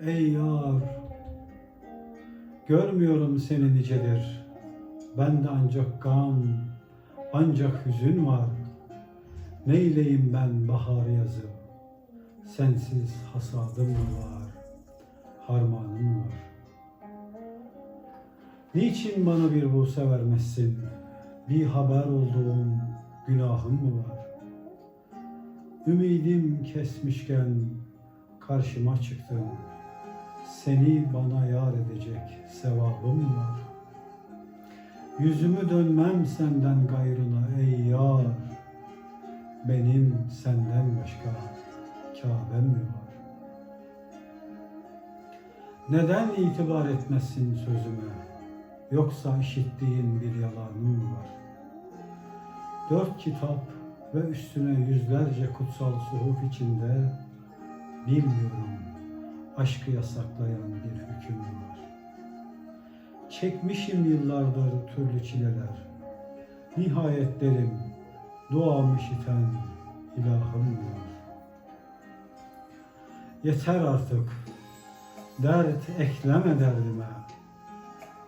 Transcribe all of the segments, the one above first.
ey yar Görmüyorum seni nicedir Bende ancak gam Ancak hüzün var. Neyleyim ben bahar yazı? Sensiz hasadım mı var? Harmanım mı var. Niçin bana bir buse vermezsin? Bir haber olduğum günahım mı var? Ümidim kesmişken karşıma çıktın. Seni bana yar edecek sevabım var? Yüzümü dönmem senden gayrına ey yar. Benim senden başka Kabe'm mi var? Neden itibar etmezsin sözüme? Yoksa işittiğin bir yalanım var? Dört kitap ve üstüne yüzlerce kutsal suhuf içinde bilmiyorum aşkı yasaklayan bir hüküm var. Çekmişim yıllardır türlü çileler. Nihayet derim duam işiten ilahım var. Yeter artık dert ekleme derdime.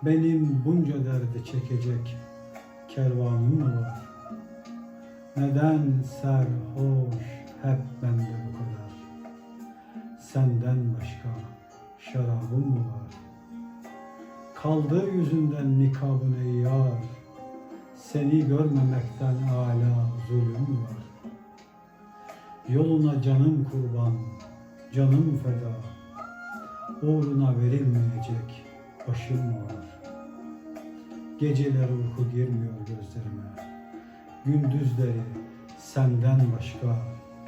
Benim bunca derdi çekecek kervanım mı var? Neden serhoş hep bende bu? Senden başka şarabım mı var? Kaldır yüzünden nikabın ey yar. Seni görmemekten âlâ zulüm var? Yoluna canım kurban, canım feda. Uğruna verilmeyecek başım var? Geceler uyku girmiyor gözlerime. Gündüzleri senden başka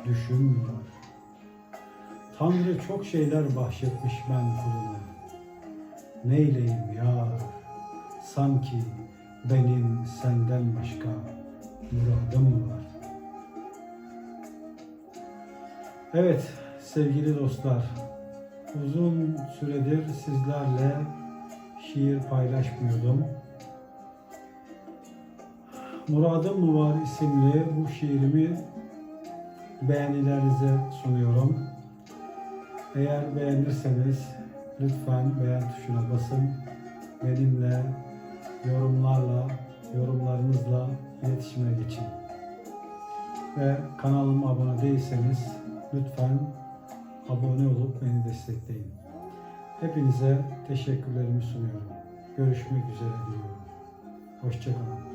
düşün mü var? Tanrı çok şeyler bahşetmiş ben kuluna. Neyleyim ya? Sanki benim senden başka muradım mı var? Evet sevgili dostlar, uzun süredir sizlerle şiir paylaşmıyordum. Muradım mı var isimli bu şiirimi beğenilerinize sunuyorum. Eğer beğenirseniz lütfen beğen tuşuna basın. Benimle yorumlarla, yorumlarınızla iletişime geçin. Ve kanalıma abone değilseniz lütfen abone olup beni destekleyin. Hepinize teşekkürlerimi sunuyorum. Görüşmek üzere diyorum. Hoşçakalın.